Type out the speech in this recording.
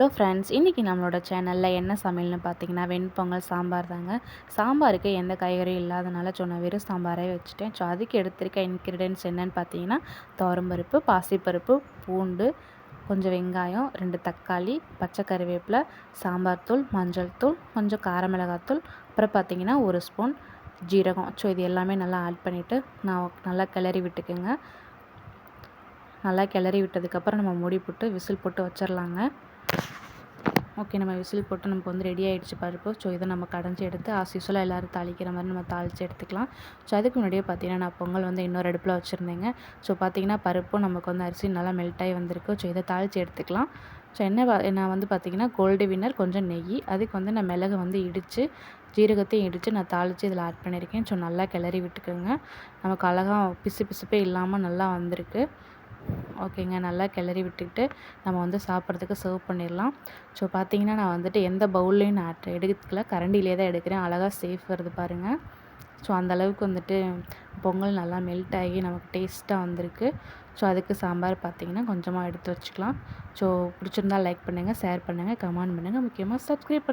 Hello friends இன்றைக்கி நம்மளோட சேனலில் என்ன சமையல்னு பார்த்தீங்கன்னா வெண்பொங்கல் சாம்பார் தாங்க. சாம்பாருக்கு எந்த காய்கறியும் இல்லாதனால சொன்ன வெறும் சாம்பாரே வச்சுட்டேன். ஸோ அதுக்கு எடுத்திருக்க இன்க்ரீடியன்ஸ் என்னென்னு பார்த்தீங்கன்னா துவரம்பருப்பு பாசிப்பருப்பு பூண்டு கொஞ்சம் வெங்காயம் ரெண்டு தக்காளி பச்சை கருவேப்பிலை சாம்பார் தூள் மஞ்சள் தூள் கொஞ்சம் காரமிளகாத்தூள் அப்புறம் பார்த்தீங்கன்னா ஒரு ஸ்பூன் ஜீரகம். ஸோ இது எல்லாமே நல்லா ஆட் பண்ணிவிட்டு நான் நல்லா கிளறி விட்டுக்குங்க. நல்லா கிளறி விட்டதுக்கப்புறம் நம்ம மூடி போட்டு விசில் போட்டு வச்சிடலாங்க ஓகே நம்ம விசில் போட்டு நமக்கு வந்து ரெடி ஆகிடுச்சு பருப்பு ஸோ இதை நம்ம கடைஞ்சி எடுத்து ஆஸ் யூஸ்வலாக எல்லோரும் தாளிக்கிற மாதிரி நம்ம தாளித்து எடுத்துக்கலாம். ஸோ அதுக்கு முன்னாடியே பார்த்தீங்கன்னா நான் பொங்கல் வந்து இன்னொரு அடுப்பில் வச்சுருந்தேங்க. ஸோ பார்த்தீங்கன்னா பருப்பும் நமக்கு வந்து அரிசி நல்லா மெல்ட் ஆகி வந்திருக்கு. ஸோ இதை தாளித்து எடுத்துக்கலாம். ஸோ என்ன நான் வந்து பார்த்திங்கன்னா கோல்டு வின்னர் கொஞ்சம் நெய் அதுக்கு வந்து நான் மிளகு வந்து இடித்து ஜீரகத்தையும் இடித்து நான் தாளித்து இதில் ஆட் பண்ணியிருக்கேன். ஸோ நல்லா கிளறி விட்டுக்கோங்க. நமக்கு அழகாக பிசு பிசுப்பே இல்லாமல் நல்லா வந்திருக்கு. ஓகேங்க. நல்லா கிளறி விட்டுக்கிட்டு நம்ம வந்து சாப்பிட்றதுக்கு சர்வ் பண்ணிடலாம். ஸோ பார்த்தீங்கன்னா நான் வந்துட்டு எந்த பவுல்லையும் நான் எடுக்கல. கரண்டிலே தான் எடுக்கிறேன். அழகாக சேஃப் வருது பாருங்கள் ஸோ அந்தளவுக்கு வந்துட்டு பொங்கல் நல்லா மெல்ட் ஆகி நமக்கு டேஸ்ட்டாக வந்திருக்கு. ஸோ அதுக்கு சாம்பார் பார்த்திங்கன்னா கொஞ்சமாக எடுத்து வச்சுக்கலாம். ஸோ பிடிச்சிருந்தா லைக் பண்ணுங்கள் ஷேர் பண்ணுங்கள் கமெண்ட் பண்ணுங்கள் முக்கியமாக சப்ஸ்கிரைப் பண்ணி